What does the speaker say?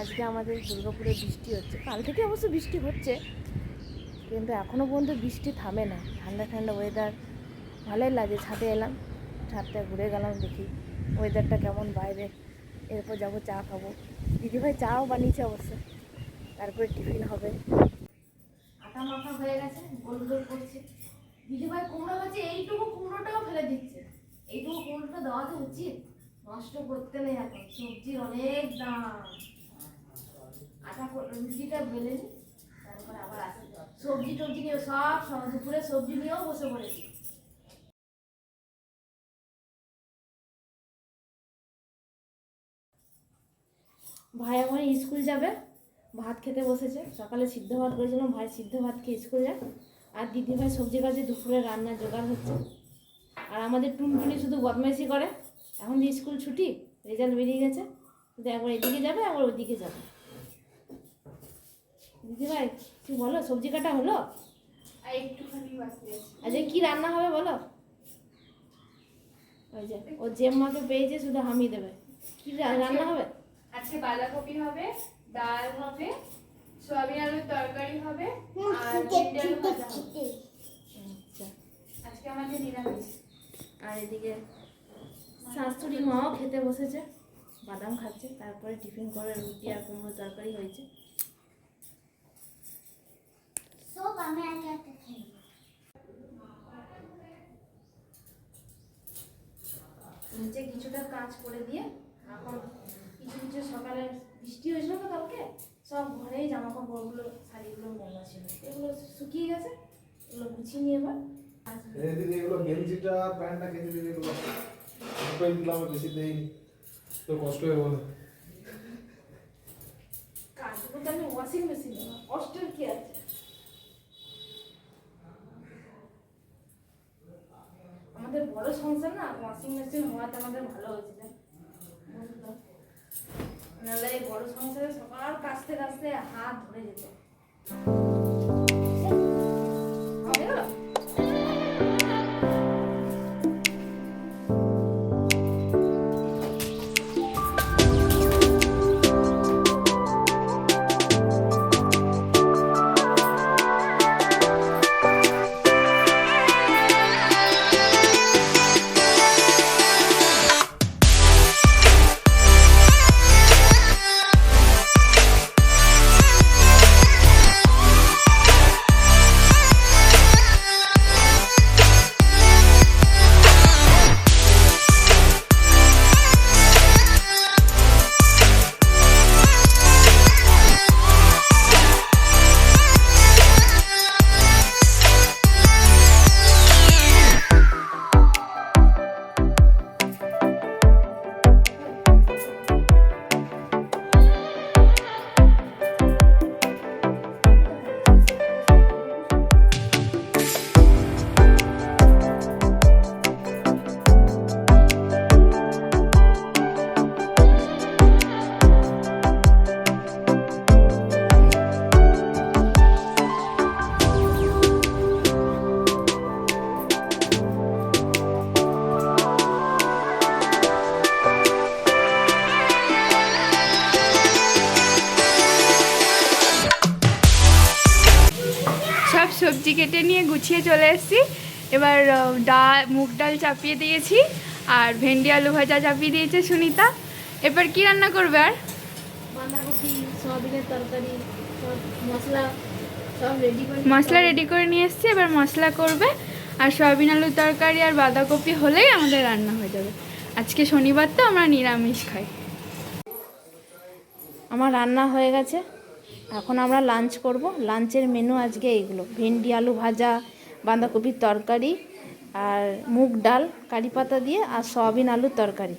আজকে আমাদের দুর্গাপুরে বৃষ্টি হচ্ছে। কাল থেকে অবশ্য বৃষ্টি হচ্ছে, কিন্তু এখনও পর্যন্ত বৃষ্টি থামে না। ঠান্ডা ঠান্ডা ওয়েদার ভালোই লাগে। ছাদে এলাম, ছাদটা ঘুরে গেলাম দেখি ওয়েদারটা কেমন বাইরে। এরপর যাব চা খাব। দিদিভাই চাও বানিয়েছে অবশ্য। তারপরে টিফিন হবে। আটা মাখা হয়ে গেছে, গোল গোল করছে। দিদিভাই কুমড়ো হচ্ছে, এইটুকু কুমড়োটাও ফেলে দিচ্ছে। এইটুকু কুমড়োটা দেওয়া তো উচিত। নষ্ট করতে নেই এখন, সবজির অনেক দাম। তারপরে আবার সবজি টবজি নিয়ে সব দুপুরে সবজি নিয়েও বসে পড়েছি। ভাই আমার স্কুল যাবে, ভাত খেতে বসেছে। সকালে সিদ্ধ ভাত করেছিলাম ভাই সিদ্ধ ভাত খেয়ে স্কুল যায়। আর দিদি ভাই সবজি কাজে দুপুরে রান্না জোগাড় হচ্ছে। আর আমাদের টুনটুনি শুধু বদমাইশি করে। এখন স্কুল ছুটি, রেজাল্ট বেরিয়ে গেছে। শুধু একবার এদিকে যাবে, একবার ওদিকে যাবে। দিদি ভাই কি বলো সবজি কাটা হলো? একটুখানি বাকি কি রান্না হবে বলো? ওই যে ও জেম্মাকে পেয়েছে শুধু হামি দেবে। কি রান্না হবে? আজকে বাঁধাকপি হবে ডাল হবে সয়াবিন আলুর তরকারি হবে আর ভেন্ডি ভাজা আচ্ছা। আজকে আমাদের নিরামিষ। আর এদিকে শাশুড়ি মাও খেতে বসেছে বাদাম খাচ্ছে তারপরে টিফিন করে রুটি আর কুমড়ো তরকারি হয়েছে সব আমি একা একা খাই নিচে কিছুটা কাজ করে দিয়ে এখন কিছু কিছু সকালে বৃষ্টি হয়েছিল তো কালকে সব ঘরেই জামা কাপড়গুলো শাড়িগুলো মেলা ছিল। এগুলো শুকিয়ে গেছে এগুলো গুছিয়ে নিয়ে এবার দিদি এগুলো গেঞ্জিটা প্যান্টটা কেটে দিদি এগুলো দুটোই দিলাম আর বেশি দেয়নি তো কষ্ট হয়ে বলে কাজগুলো তো আমি ওয়াশিং মেশিনে কষ্টের কি আছে আমাদের বড় সংসার না ওয়াশিং মেশিন হওয়াতে আমাদের ভালো হয়েছে নাহলে বড় সংসারে সবার কাছতে কাছতে হাত ধরে যেত। সবজি কেটে নিয়ে গুছিয়ে চলে এসেছি। এবার ডাল মুগ ডাল চাপিয়ে দিয়েছি আর ভেন্ডি আলু ভাজা চাপিয়ে দিয়েছে সুনিতা। এবার কি রান্না করবে আর? বাঁধাকপি সয়াবিনের তরকারি মশলা সব রেডি করে মশলা রেডি করে নিয়ে এসেছি এবার মশলা করবে। আর সয়াবিন আলুর তরকারি আর বাঁধাকপি হলেই আমাদের রান্না হয়ে যাবে। আজকে শনিবার তো আমরা নিরামিষ খাই। আমার রান্না হয়ে গেছে। এখন আমরা লাঞ্চ করব। লাঞ্চের মেনু আজকে এইগুলো। ভেন্ডি, আলু ভাজা, বাঁধাকপির তরকারি আর মুগ ডাল, কারি পাতা দিয়ে আর সয়াবিন আলুর তরকারি।